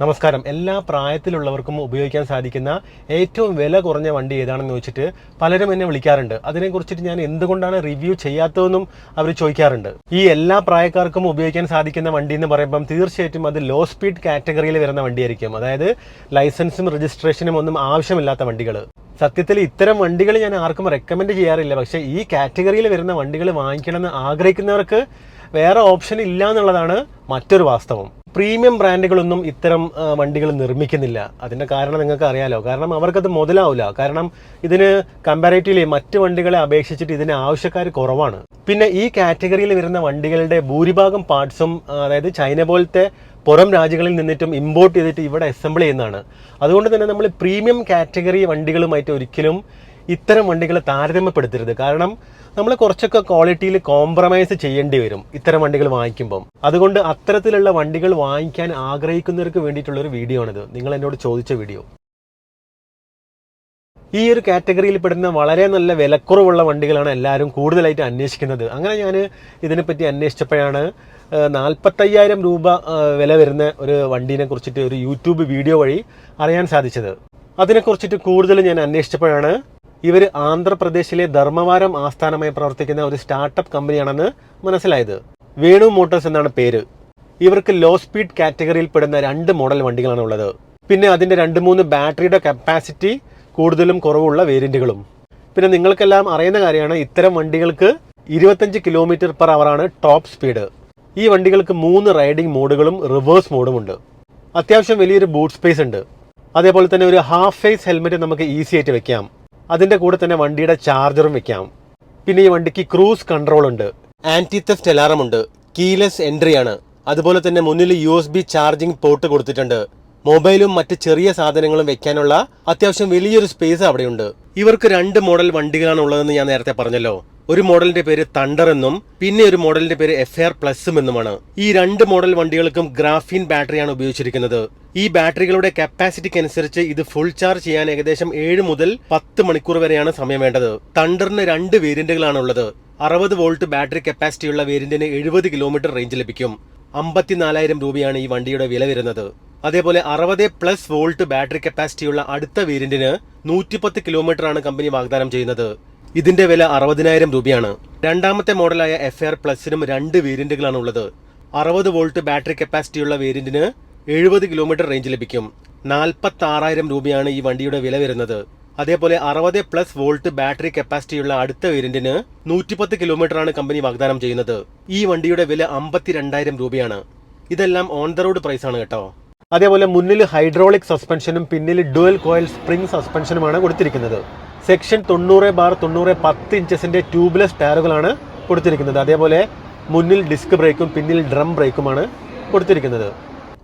നമസ്കാരം. എല്ലാ പ്രായത്തിലുള്ളവർക്കും ഉപയോഗിക്കാൻ സാധിക്കുന്ന ഏറ്റവും വില കുറഞ്ഞ വണ്ടി ഏതാണെന്ന് ചോദിച്ചിട്ട് പലരും എന്നെ വിളിക്കാറുണ്ട്. അതിനെക്കുറിച്ചിട്ട് ഞാൻ എന്തുകൊണ്ടാണ് റിവ്യൂ ചെയ്യാത്തതെന്നും അവർ ചോദിക്കാറുണ്ട്. ഈ എല്ലാ പ്രായക്കാർക്കും ഉപയോഗിക്കാൻ സാധിക്കുന്ന വണ്ടി എന്ന് പറയുമ്പം തീർച്ചയായിട്ടും അത് ലോ സ്പീഡ് കാറ്റഗറിയിൽ വരുന്ന വണ്ടിയായിരിക്കും. അതായത് ലൈസൻസും രജിസ്ട്രേഷനും ഒന്നും ആവശ്യമില്ലാത്ത വണ്ടികൾ സത്യത്തിൽ ഇത്തരം വണ്ടികൾ ഞാൻ ആർക്കും റെക്കമെൻഡ് ചെയ്യാറില്ല. പക്ഷേ ഈ കാറ്റഗറിയിൽ വരുന്ന വണ്ടികൾ വാങ്ങിക്കണമെന്ന് ആഗ്രഹിക്കുന്നവർക്ക് വേറെ ഓപ്ഷൻ ഇല്ല എന്നുള്ളതാണ് മറ്റൊരു വാസ്തവം. പ്രീമിയം ബ്രാൻഡുകളൊന്നും ഇത്തരം വണ്ടികൾ നിർമ്മിക്കുന്നില്ല. അതിന്റെ കാരണം നിങ്ങൾക്ക് അറിയാലോ കാരണം അവർക്കത് മുതലാവില്ല കാരണം ഇതിന് കമ്പാരേറ്റീവ്ലി മറ്റ് വണ്ടികളെ അപേക്ഷിച്ചിട്ട് ഇതിന് ആവശ്യക്കാർ കുറവാണ്. പിന്നെ ഈ കാറ്റഗറിയിൽ വരുന്ന വണ്ടികളുടെ ഭൂരിഭാഗം പാർട്സും അതായത് ചൈന പോലത്തെ പുറം രാജ്യങ്ങളിൽ നിന്നിട്ടും ഇമ്പോർട്ട് ചെയ്തിട്ട് ഇവിടെ അസംബിൾ ചെയ്യുന്നതാണ്. അതുകൊണ്ട് തന്നെ നമ്മൾ പ്രീമിയം കാറ്റഗറി വണ്ടികളുമായിട്ട് ഒരിക്കലും ഇത്തരം വണ്ടികളെ താരതമ്യപ്പെടുത്തരുത്. കാരണം നമ്മൾ കുറച്ചൊക്കെ ക്വാളിറ്റിയിൽ കോംപ്രമൈസ് ചെയ്യേണ്ടി വരും ഇത്തരം വണ്ടികൾ വാങ്ങിക്കുമ്പം. അതുകൊണ്ട് അത്തരത്തിലുള്ള വണ്ടികൾ വാങ്ങിക്കാൻ ആഗ്രഹിക്കുന്നവർക്ക് വേണ്ടിയിട്ടുള്ള ഒരു വീഡിയോ ആണിത്. നിങ്ങൾ എന്നോട് ചോദിച്ച വീഡിയോ ഈ ഒരു കാറ്റഗറിയിൽ പെടുന്ന വളരെ നല്ല വിലക്കുറവുള്ള വണ്ടികളാണ് എല്ലാവരും കൂടുതലായിട്ട് അന്വേഷിക്കുന്നത്. അങ്ങനെ ഞാൻ ഇതിനെപ്പറ്റി അന്വേഷിച്ചപ്പോഴാണ് നാൽപ്പത്തയ്യായിരം രൂപ വില വരുന്ന ഒരു വണ്ടീനെ കുറിച്ചിട്ട് ഒരു യൂട്യൂബ് വീഡിയോ വഴി അറിയാൻ സാധിച്ചത്. അതിനെക്കുറിച്ചിട്ട് കൂടുതൽ ഞാൻ അന്വേഷിച്ചപ്പോഴാണ് ഇവർ ആന്ധ്രാപ്രദേശിലെ ധർമ്മവാരം ആസ്ഥാനമായി പ്രവർത്തിക്കുന്ന ഒരു സ്റ്റാർട്ടപ്പ് കമ്പനിയാണെന്ന് മനസ്സിലായത്. വേണു മോട്ടോഴ്സ് എന്നാണ് പേര്. ഇവർക്ക് ലോ സ്പീഡ് കാറ്റഗറിയിൽ പെടുന്ന രണ്ട് മോഡൽ വണ്ടികളാണ് ഉള്ളത് പിന്നെ അതിന്റെ രണ്ട് മൂന്ന് ബാറ്ററിയുടെ കപ്പാസിറ്റി കൂടുതലും കുറവുള്ള വേരിയന്റുകളും. പിന്നെ നിങ്ങൾക്കെല്ലാം അറിയുന്ന കാര്യമാണ് ഇത്തരം വണ്ടികൾക്ക് ഇരുപത്തഞ്ച് കിലോമീറ്റർ പെർ ആണ് ടോപ്പ് സ്പീഡ്. ഈ വണ്ടികൾക്ക് മൂന്ന് റൈഡിംഗ് മോഡുകളും റിവേഴ്സ് മോഡും ഉണ്ട്. അത്യാവശ്യം വലിയൊരു ബൂട്ട് സ്പേസ് ഉണ്ട്. അതേപോലെ തന്നെ ഒരു ഹാഫ് ഫേസ് ഹെൽമെറ്റ് നമുക്ക് ഈസി ആയിട്ട് വെക്കാം. അതിന്റെ കൂടെ തന്നെ വണ്ടിയുടെ ചാർജറും വെക്കാം. പിന്നെ ഈ വണ്ടിക്ക് ക്രൂസ് കൺട്രോൾ ഉണ്ട്. ആന്റി തെഫ്റ്റ് അലാറം ഉണ്ട്. കീലെസ് എൻട്രി ആണ്. അതുപോലെ തന്നെ മുന്നിൽ U S B charging port കൊടുത്തിട്ടുണ്ട്. മൊബൈലും മറ്റ് ചെറിയ സാധനങ്ങളും വെക്കാനുള്ള അത്യാവശ്യം വലിയൊരു സ്പേസ് അവിടെയുണ്ട് ഇവർക്ക് രണ്ട് മോഡൽ വണ്ടികളാണ് ഉള്ളതെന്ന് ഞാൻ നേരത്തെ പറഞ്ഞല്ലോ. ഒരു മോഡലിന്റെ പേര് തണ്ടർ എന്നും പിന്നെ ഒരു മോഡലിന്റെ പേര് എഫ് ആർ പ്ലസും എന്നുമാണ്. ഈ രണ്ട് മോഡൽ വണ്ടികൾക്കും ഗ്രാഫീൻ ബാറ്ററിയാണ് ഉപയോഗിച്ചിരിക്കുന്നത്. ഈ ബാറ്ററികളുടെ കപ്പാസിറ്റിക്ക് അനുസരിച്ച് ഇത് ഫുൾ ചാർജ് ചെയ്യാൻ ഏകദേശം ഏഴ് മുതൽ പത്ത് മണിക്കൂർ വരെയാണ് സമയം വേണ്ടത്. തണ്ടറിന് രണ്ട് വേരിയന്റുകളാണ് ഉള്ളത് അറുപത് വോൾട്ട് ബാറ്ററി കപ്പാസിറ്റിയുള്ള വേരിയന്റിന് എഴുപത് കിലോമീറ്റർ റേഞ്ച് ലഭിക്കും. അമ്പത്തിനാലായിരം രൂപയാണ് ഈ വണ്ടിയുടെ വില വരുന്നത്. അതേപോലെ അറുപത് പ്ലസ് വോൾട്ട് ബാറ്ററി കപ്പാസിറ്റിയുള്ള അടുത്ത വേരിയന്റിന് നൂറ്റിപ്പത്ത് കിലോമീറ്റർ ആണ് കമ്പനി വാഗ്ദാനം ചെയ്യുന്നത്. ഇതിന്റെ വില അറുപതിനായിരം രൂപയാണ്. രണ്ടാമത്തെ മോഡലായ എഫ് ആർ പ്ലസിനും രണ്ട് വേരിയന്റുകളാണ് ഉള്ളത് അറുപത് വോൾട്ട് ബാറ്ററി കപ്പാസിറ്റിയുള്ള വേരിയന്റിന് എഴുപത് കിലോമീറ്റർ റേഞ്ച് ലഭിക്കും. നാൽപ്പത്തി ആറായിരം രൂപയാണ് ഈ വണ്ടിയുടെ വില വരുന്നത്. അതേപോലെ അറുപത് പ്ലസ് വോൾട്ട് ബാറ്ററി കപ്പാസിറ്റിയുള്ള അടുത്ത വേരിയന്റിന് നൂറ്റിപ്പത്ത് കിലോമീറ്റർ ആണ് കമ്പനി വാഗ്ദാനം ചെയ്യുന്നത്. ഈ വണ്ടിയുടെ വില അമ്പത്തിരണ്ടായിരം രൂപയാണ്. ഇതെല്ലാം ഓൺ ദ റോഡ് പ്രൈസ് ആണ് കേട്ടോ. അതേപോലെ മുന്നിൽ ഹൈഡ്രോളിക് സസ്പെൻഷനും പിന്നിൽ ഡുവൽ കോയിൽ സ്പ്രിംഗ് സസ്പെൻഷനുമാണ് കൊടുത്തിരിക്കുന്നത്. സെക്ഷൻ തൊണ്ണൂറ് ബാർ തൊണ്ണൂറ് പത്ത് ഇഞ്ചസിന്റെ ട്യൂബ്ലെസ് ടയറുകളാണ് കൊടുത്തിരിക്കുന്നത്. അതേപോലെ മുന്നിൽ ഡിസ്ക് ബ്രേക്കും പിന്നിൽ ഡ്രം ബ്രേക്കുമാണ് കൊടുത്തിരിക്കുന്നത്.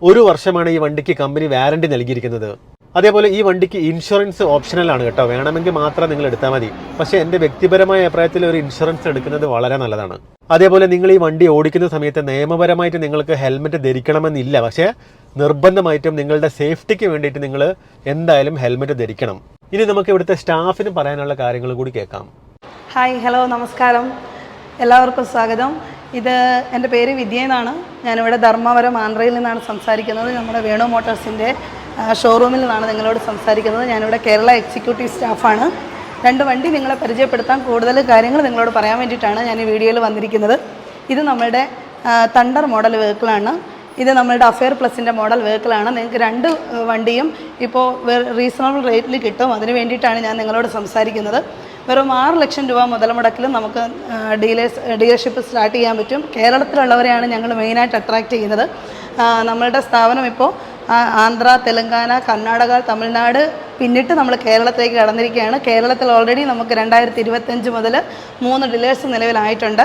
ഒരു വർഷമാണ് ഈ വണ്ടിക്ക് കമ്പനി വാറണ്ടി നൽകിയിരിക്കുന്നത്. അതേപോലെ ഈ വണ്ടിക്ക് ഇൻഷുറൻസ് ഓപ്ഷണലാണ് കേട്ടോ. വേണമെങ്കിൽ മാത്രം നിങ്ങൾ എടുത്താൽ മതി. പക്ഷേ എന്റെ വ്യക്തിപരമായ അഭിപ്രായത്തിൽ ഒരു ഇൻഷുറൻസ് എടുക്കുന്നത് വളരെ നല്ലതാണ്. അതേപോലെ നിങ്ങൾ ഈ വണ്ടി ഓടിക്കുന്ന സമയത്ത് നിയമപരമായിട്ട് നിങ്ങൾക്ക് ഹെൽമെറ്റ് ധരിക്കണമെന്നില്ല. പക്ഷേ നിർബന്ധമായിട്ടും നിങ്ങളുടെ സേഫ്റ്റിക്ക് വേണ്ടിയിട്ട് നിങ്ങൾ എന്തായാലും ഹെൽമെറ്റ് ധരിക്കണം. ഇനി നമുക്ക് ഇവിടുത്തെ സ്റ്റാഫിന് പറയാനുള്ള കാര്യങ്ങൾ കൂടി കേൾക്കാം. ഹായ് ഹലോ നമസ്കാരം. എല്ലാവർക്കും സ്വാഗതം. ഇത് എന്റെ പേര് വിദ്യ എന്നാണ്. ഞാനിവിടെ ധർമ്മവരം ആന്ധ്രയിൽ നിന്നാണ് സംസാരിക്കുന്നത്. നമ്മുടെ വേണു മോട്ടോഴ്സിന്റെ ഷോറൂമിൽ നിന്നാണ് നിങ്ങളോട് സംസാരിക്കുന്നത്. ഞാനിവിടെ കേരള എക്സിക്യൂട്ടീവ് സ്റ്റാഫാണ്. രണ്ട് വണ്ടി നിങ്ങളെ പരിചയപ്പെടുത്താൻ കൂടുതൽ കാര്യങ്ങൾ നിങ്ങളോട് പറയാൻ വേണ്ടിയിട്ടാണ് ഞാൻ ഈ വീഡിയോയിൽ വന്നിരിക്കുന്നത്. ഇത് നമ്മുടെ തണ്ടർ മോഡൽ വെഹിക്കിളാണ് ഇത് നമ്മളുടെ അഫെയർ പ്ലസിന്റെ മോഡൽ വെഹിക്കിളാണ് നിങ്ങൾക്ക് രണ്ട് വണ്ടിയും ഇപ്പോൾ റീസണബിൾ റേറ്റിൽ കിട്ടും. അതിന് വേണ്ടിയിട്ടാണ് ഞാൻ നിങ്ങളോട് സംസാരിക്കുന്നത്. വെറും ആറ് ലക്ഷം രൂപ മുതൽ മുടക്കിൽ നമുക്ക് ഡീലേഴ്സ് ഡീലർഷിപ്പ് സ്റ്റാർട്ട് ചെയ്യാൻ പറ്റും. കേരളത്തിലുള്ളവരെയാണ് ഞങ്ങൾ മെയിനായിട്ട് അട്രാക്റ്റ് ചെയ്യുന്നത്. നമ്മളുടെ സ്ഥാപനം ഇപ്പോൾ ആന്ധ്ര തെലങ്കാന കർണാടക തമിഴ്നാട് പിന്നിട്ട് നമ്മൾ കേരളത്തിലേക്ക് കടന്നിരിക്കുകയാണ്. കേരളത്തിൽ ഓൾറെഡി നമുക്ക് രണ്ടായിരത്തി ഇരുപത്തഞ്ച് മുതൽ മൂന്ന് ഡീലേഴ്സ് നിലവിലായിട്ടുണ്ട്.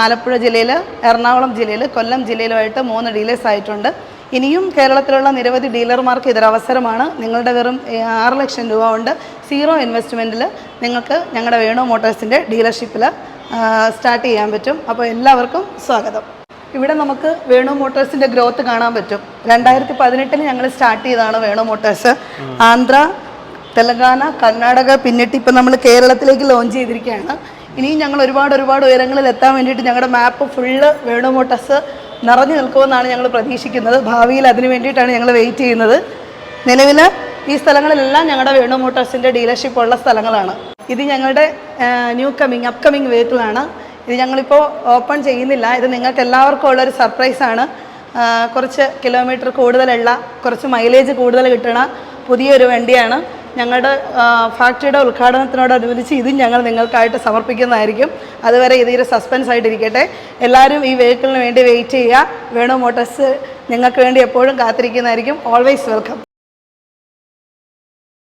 ആലപ്പുഴ ജില്ലയിൽ എറണാകുളം ജില്ലയിൽ കൊല്ലം ജില്ലയിലുമായിട്ട് മൂന്ന് ഡീലേഴ്സ് ആയിട്ടുണ്ട്. ഇനിയും കേരളത്തിലുള്ള നിരവധി ഡീലർമാർക്ക് ഇതൊരവസരമാണ്. നിങ്ങളുടെ വെറും ആറ് ലക്ഷം രൂപ കൊണ്ട് സീറോ ഇൻവെസ്റ്റ്മെന്റിൽ നിങ്ങൾക്ക് ഞങ്ങളുടെ വേണു മോട്ടോഴ്സിന്റെ ഡീലർഷിപ്പിൽ സ്റ്റാർട്ട് ചെയ്യാൻ പറ്റും. അപ്പോൾ എല്ലാവർക്കും സ്വാഗതം. ഇവിടെ നമുക്ക് വേണു മോട്ടോഴ്സിന്റെ ഗ്രോത്ത് കാണാൻ പറ്റും. രണ്ടായിരത്തി പതിനെട്ടിൽ ഞങ്ങൾ സ്റ്റാർട്ട് ചെയ്തതാണ് വേണു മോട്ടോഴ്സ്. ആന്ധ്ര തെലങ്കാന കർണാടക പിന്നിട്ട് ഇപ്പം നമ്മൾ കേരളത്തിലേക്ക് ലോഞ്ച് ചെയ്തിരിക്കുകയാണ് ഇനിയും ഞങ്ങൾ ഒരുപാട് ഒരുപാട് ഉയരങ്ങളിൽ എത്താൻ വേണ്ടിയിട്ട് ഞങ്ങളുടെ മാപ്പ് ഫുള്ള് വേണുമോട്ടസ് നിറഞ്ഞു നിൽക്കുമെന്നാണ് ഞങ്ങൾ പ്രതീക്ഷിക്കുന്നത്. ഭാവിയിൽ അതിന് വേണ്ടിയിട്ടാണ് ഞങ്ങൾ വെയിറ്റ് ചെയ്യുന്നത്. നിലവിൽ ഈ സ്ഥലങ്ങളിലെല്ലാം ഞങ്ങളുടെ വേണു മോട്ടോഴ്സിന്റെ ഡീലർഷിപ്പ് ഉള്ള സ്ഥലങ്ങളാണ്. ഇത് ഞങ്ങളുടെ ന്യൂ കമ്മിങ് അപ്കമിങ് വെഹിക്കിളാണ് ഇത് ഞങ്ങളിപ്പോൾ ഓപ്പൺ ചെയ്യുന്നില്ല. ഇത് നിങ്ങൾക്ക് എല്ലാവർക്കും ഉള്ളൊരു സർപ്രൈസാണ് കുറച്ച് കിലോമീറ്റർ കൂടുതലുള്ള കുറച്ച് മൈലേജ് കൂടുതൽ കിട്ടണ പുതിയൊരു വണ്ടിയാണ്. ഞങ്ങളുടെ ഫാക്ടറിയുടെ ഉദ്ഘാടനത്തിനോടനുബന്ധിച്ച് ഇതും ഞങ്ങൾ നിങ്ങൾക്കായിട്ട് സമർപ്പിക്കുന്നതായിരിക്കും. അതുവരെ ഇതൊരു സസ്പെൻസ് ആയിട്ടിരിക്കട്ടെ. എല്ലാവരും ഈ വെഹിക്കിളിന് വേണ്ടി വെയിറ്റ് ചെയ്യുക. വേണു മോട്ടോഴ്സ് നിങ്ങൾക്ക് വേണ്ടി എപ്പോഴും കാത്തിരിക്കുന്നതായിരിക്കും. Always welcome